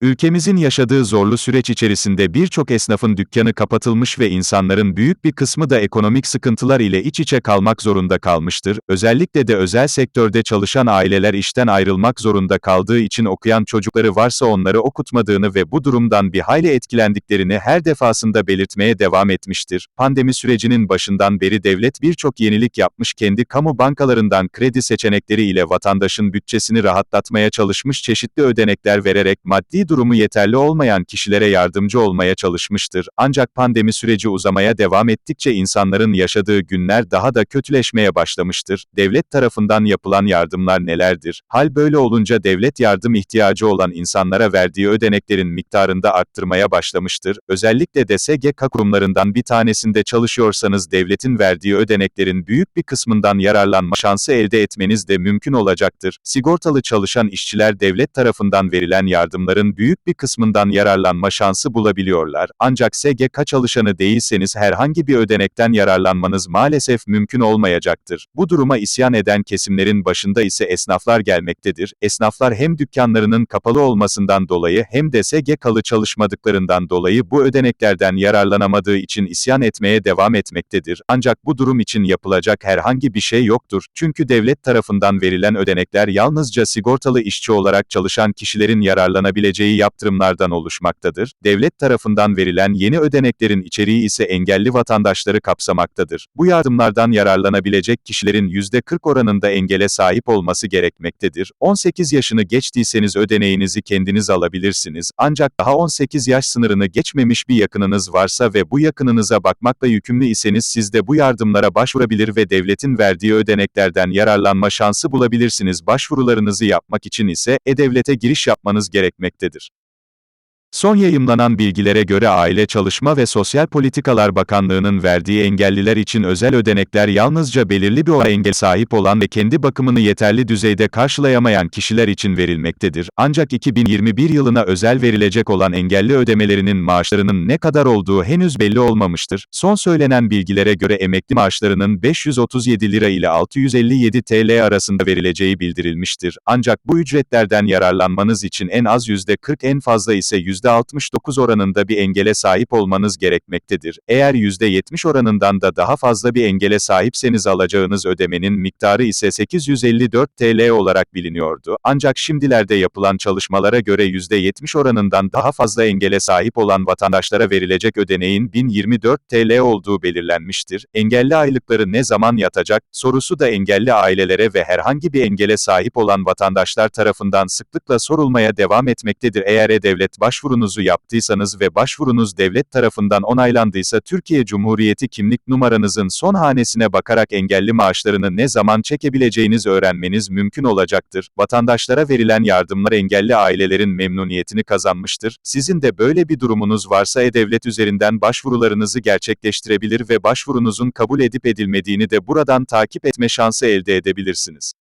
Ülkemizin yaşadığı zorlu süreç içerisinde birçok esnafın dükkanı kapatılmış ve insanların büyük bir kısmı da ekonomik sıkıntılar ile iç içe kalmak zorunda kalmıştır. Özellikle de özel sektörde çalışan aileler işten ayrılmak zorunda kaldığı için okuyan çocukları varsa onları okutmadığını ve bu durumdan bir hayli etkilendiklerini her defasında belirtmeye devam etmiştir. Pandemi sürecinin başından beri devlet birçok yenilik yapmış kendi kamu bankalarından kredi seçenekleri ile vatandaşın bütçesini rahatlatmaya çalışmış çeşitli ödenekler vererek maddi durumu yeterli olmayan kişilere yardımcı olmaya çalışmıştır. Ancak pandemi süreci uzamaya devam ettikçe insanların yaşadığı günler daha da kötüleşmeye başlamıştır. Devlet tarafından yapılan yardımlar nelerdir? Hal böyle olunca devlet yardım ihtiyacı olan insanlara verdiği ödeneklerin miktarında arttırmaya başlamıştır. Özellikle de SGK kurumlarından bir tanesinde çalışıyorsanız devletin verdiği ödeneklerin büyük bir kısmından yararlanma şansı elde etmeniz de mümkün olacaktır. Sigortalı çalışan işçiler devlet tarafından verilen yardımların büyük bir kısmından yararlanma şansı bulabiliyorlar. Ancak SGK çalışanı değilseniz herhangi bir ödenekten yararlanmanız maalesef mümkün olmayacaktır. Bu duruma isyan eden kesimlerin başında ise esnaflar gelmektedir. Esnaflar hem dükkanlarının kapalı olmasından dolayı hem de SGK'lı çalışmadıklarından dolayı bu ödeneklerden yararlanamadığı için isyan etmeye devam etmektedir. Ancak bu durum için yapılacak herhangi bir şey yoktur. Çünkü devlet tarafından verilen ödenekler yalnızca sigortalı işçi olarak çalışan kişilerin yararlanabileceği yaptırımlardan oluşmaktadır. Devlet tarafından verilen yeni ödeneklerin içeriği ise engelli vatandaşları kapsamaktadır. Bu yardımlardan yararlanabilecek kişilerin %40 oranında engele sahip olması gerekmektedir. 18 yaşını geçtiyseniz ödeneğinizi kendiniz alabilirsiniz. Ancak daha 18 yaş sınırını geçmemiş bir yakınınız varsa ve bu yakınınıza bakmakla yükümlü iseniz siz de bu yardımlara başvurabilir ve devletin verdiği ödeneklerden yararlanma şansı bulabilirsiniz. Başvurularınızı yapmak için ise e-devlete giriş yapmanız gerekmektedir. Son yayımlanan bilgilere göre Aile Çalışma ve Sosyal Politikalar Bakanlığı'nın verdiği engelliler için özel ödenekler yalnızca belirli bir oran engel sahip olan ve kendi bakımını yeterli düzeyde karşılayamayan kişiler için verilmektedir. Ancak 2021 yılına özel verilecek olan engelli ödemelerinin maaşlarının ne kadar olduğu henüz belli olmamıştır. Son söylenen bilgilere göre emekli maaşlarının 537 lira ile 657 TL arasında verileceği bildirilmiştir. Ancak bu ücretlerden yararlanmanız için en az %40 en fazla ise %69 oranında bir engele sahip olmanız gerekmektedir. Eğer %70 oranından da daha fazla bir engele sahipseniz alacağınız ödemenin miktarı ise 854 TL olarak biliniyordu. Ancak şimdilerde yapılan çalışmalara göre %70 oranından daha fazla engele sahip olan vatandaşlara verilecek ödeneğin 1024 TL olduğu belirlenmiştir. Engelli aylıkları ne zaman yatacak sorusu da engelli ailelere ve herhangi bir engele sahip olan vatandaşlar tarafından sıklıkla sorulmaya devam etmektedir. Eğer e-devlet başvuru başvurunuzu yaptıysanız ve başvurunuz devlet tarafından onaylandıysa Türkiye Cumhuriyeti kimlik numaranızın son hanesine bakarak engelli maaşlarını ne zaman çekebileceğiniz öğrenmeniz mümkün olacaktır. Vatandaşlara verilen yardımlar engelli ailelerin memnuniyetini kazanmıştır. Sizin de böyle bir durumunuz varsa e-devlet üzerinden başvurularınızı gerçekleştirebilir ve başvurunuzun kabul edip edilmediğini de buradan takip etme şansı elde edebilirsiniz.